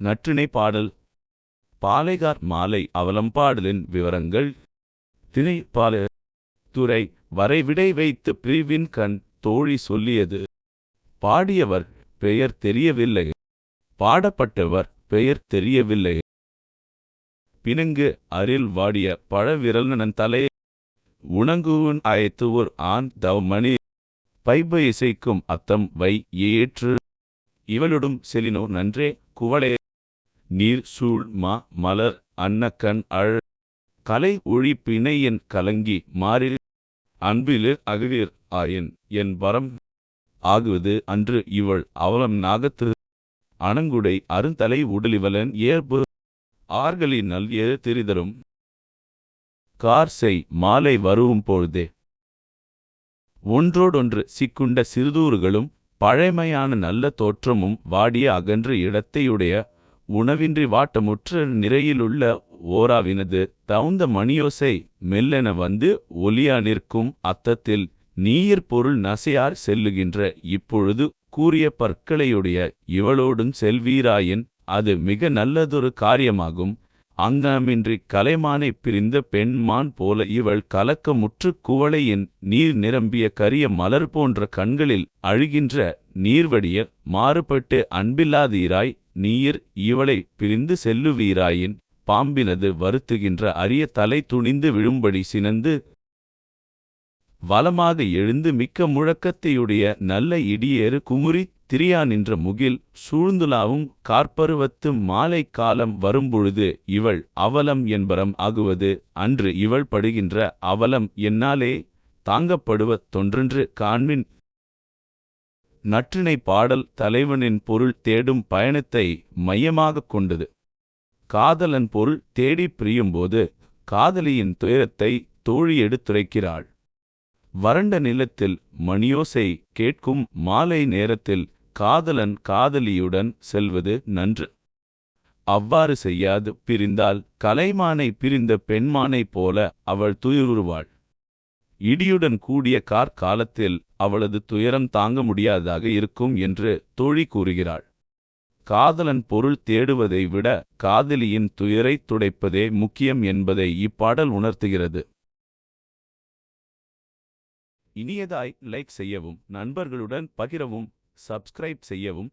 நற்றிணை பாடல். பாலைகார் மாலை அவலம்பாடலின் விவரங்கள். திணை பால துறை வரைவிடை வைத்து பிரிவின் கண் தோழி சொல்லியது. பாடியவர் பெயர் தெரியவில்லை. பாடப்பட்டவர் பெயர் தெரியவில்லை. பிணங்கு அரில் வாடிய பழவிரல்னன் தலை. உணங்குவன் ஓர் ஆண் தவமணி. பைப இசைக்கும் அத்தம் வை ஏற்று. இவளுடும் செலினோ நன்றே குவளே. நீர் சூழ் மா மலர் அன்னக்கண் அழ கலை ஒழி பிணையன் கலங்கி மாறில் அன்பிலு அகவீர் ஆயின் என் வரம் ஆகுவது அன்று இவள் அவலம் நாகத்து அணங்குடை அருந்தலை உடலிவலன் ஏற்பு ஆர்களி நல் ஏ திரிதரும். கார்சை மாலை வருவும் பொழுதே. ஒன்றோடொன்று சிக்குண்ட சிறுதூறுகளும் பழைமையான நல்ல தோற்றமும் வாடிய அகன்ற இடத்தையுடைய உணவின்றி வாட்டமுற்ற நிறையிலுள்ள ஓராவினது தவுந்த மணியோசை மெல்லென வந்து ஒலியா நிற்கும் அத்தத்தில் நீயிற் பொருள் நசையார் செல்லுகின்ற இப்பொழுது கூறிய பற்களையுடைய இவளோடும் செல்வீராயின் அது மிக நல்லதொரு காரியமாகும். அங்கமின்றி கலைமானைப் பிரிந்த பெண்மான் போல இவள் கலக்கமுற்று குவளையின் நீர் நிரம்பிய கரிய மலர் போன்ற கண்களில் அழுகின்ற நீர்வடிய மாறுபட்டு அன்பில்லாதீராய். நீர் இவளை பிரிந்து செல்லுவீராயின் பாம்பினது வருத்துகின்ற அரிய தலை துணிந்து விழும்படி சினந்து வலமாக எழுந்து மிக்க முழக்கத்தையுடைய நல்ல இடியேறு குமுறி திரியா நின்ற முகில் சூழ்ந்துலாவும் கார்ப்பருவத்து மாலை காலம் வரும்பொழுது இவள் அவலம் என்பரம் ஆகுவது அன்று இவள் படுகின்ற அவலம் என்னாலே தாங்கப்படுவ தொன்றென்று காண்மின் நற்றிணை பாடல் தலைவனின் பொருள் தேடும் பயணத்தை மையமாகக் கொண்டது. காதலன் பொருள் தேடிப் பிரியும்போது காதலியின் துயரத்தை தோழி எடுத்துரைக்கிறாள். வறண்ட நிலத்தில் மணியோசை கேட்கும் மாலை நேரத்தில் காதலன் காதலியுடன் செல்வது நன்று. அவ்வாறு செய்யாது பிரிந்தால் கலைமானை பிரிந்த பெண்மானைப் போல அவள் துயருவாள் இடியுடன் கூடிய கார்காலத்தில் அவளது துயரம் தாங்க முடியாததாக இருக்கும் என்று தோழி கூறுகிறாள். காதலன் பொருள் தேடுவதை விட காதலியின் துயரை துடைப்பதே முக்கியம் என்பதை இப்பாடல் உணர்த்துகிறது. இனியதாய் லைக் செய்யவும் நண்பர்களுடன் பகிரவும் சப்ஸ்கிரைப் செய்யவும்.